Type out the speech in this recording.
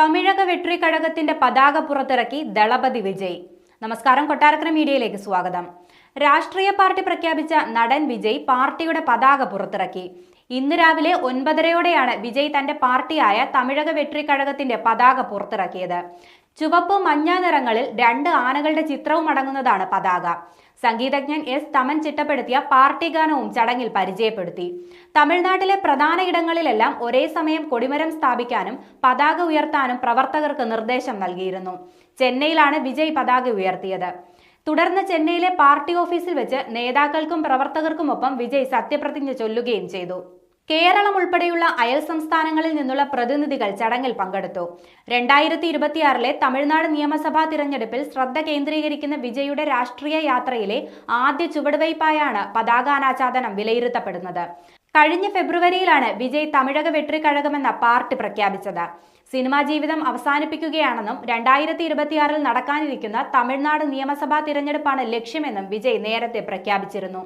തമിഴക വെട്രി കഴകത്തിന്റെ പതാക പുറത്തിറക്കി ദളപതി വിജയ്. നമസ്കാരം കൊട്ടാരക്കര മീഡിയയിലേക്ക് സ്വാഗതം. രാഷ്ട്രീയ പാർട്ടി പ്രഖ്യാപിച്ച നടൻ വിജയ് പാർട്ടിയുടെ പതാക പുറത്തിറക്കി. ഇന്ന് രാവിലെ ഒൻപതരയോടെയാണ് വിജയ് തന്റെ പാർട്ടിയായ തമിഴക വെട്രി കഴകത്തിന്റെ പതാക പുറത്തിറക്കിയത്. ചുവപ്പ് മഞ്ഞ നിറങ്ങളിൽ രണ്ട് ആനകളുടെ ചിത്രവും അടങ്ങുന്നതാണ് പതാക. സംഗീതജ്ഞൻ എസ് തമൻ ചിട്ടപ്പെടുത്തിയ പാർട്ടി ഗാനവും ചടങ്ങിൽ പരിചയപ്പെടുത്തി. തമിഴ്നാട്ടിലെ പ്രധാന ഇടങ്ങളിലെല്ലാം ഒരേ സമയം കൊടിമരം സ്ഥാപിക്കാനും പതാക ഉയർത്താനും പ്രവർത്തകർക്ക് നിർദ്ദേശം നൽകിയിരുന്നു. ചെന്നൈയിലാണ് വിജയ് പതാക ഉയർത്തിയത്. തുടർന്ന് ചെന്നൈയിലെ പാർട്ടി ഓഫീസിൽ വെച്ച് നേതാക്കൾക്കും പ്രവർത്തകർക്കുമൊപ്പം വിജയ് സത്യപ്രതിജ്ഞ ചൊല്ലുകയും ചെയ്തു. കേരളം ഉൾപ്പെടെയുള്ള അയൽ സംസ്ഥാനങ്ങളിൽ നിന്നുള്ള പ്രതിനിധികൾ ചടങ്ങിൽ പങ്കെടുത്തു. രണ്ടായിരത്തി ഇരുപത്തിയാറിലെ തമിഴ്നാട് നിയമസഭാ തിരഞ്ഞെടുപ്പിൽ ശ്രദ്ധ കേന്ദ്രീകരിക്കുന്ന വിജയുടെ രാഷ്ട്രീയ യാത്രയിലെ ആദ്യ ചുവടുവയ്പായാണ് പതാകാനാച്ഛാദനം വിലയിരുത്തപ്പെടുന്നത്. കഴിഞ്ഞ ഫെബ്രുവരിയിലാണ് വിജയ് തമിഴക വെട്രിക്കഴകമെന്ന പാർട്ടി പ്രഖ്യാപിച്ചത്. സിനിമാ ജീവിതം അവസാനിപ്പിക്കുകയാണെന്നും രണ്ടായിരത്തി ഇരുപത്തിയാറിൽ നടക്കാനിരിക്കുന്ന തമിഴ്നാട് നിയമസഭാ തിരഞ്ഞെടുപ്പാണ് ലക്ഷ്യമെന്നും വിജയ് നേരത്തെ പ്രഖ്യാപിച്ചിരുന്നു.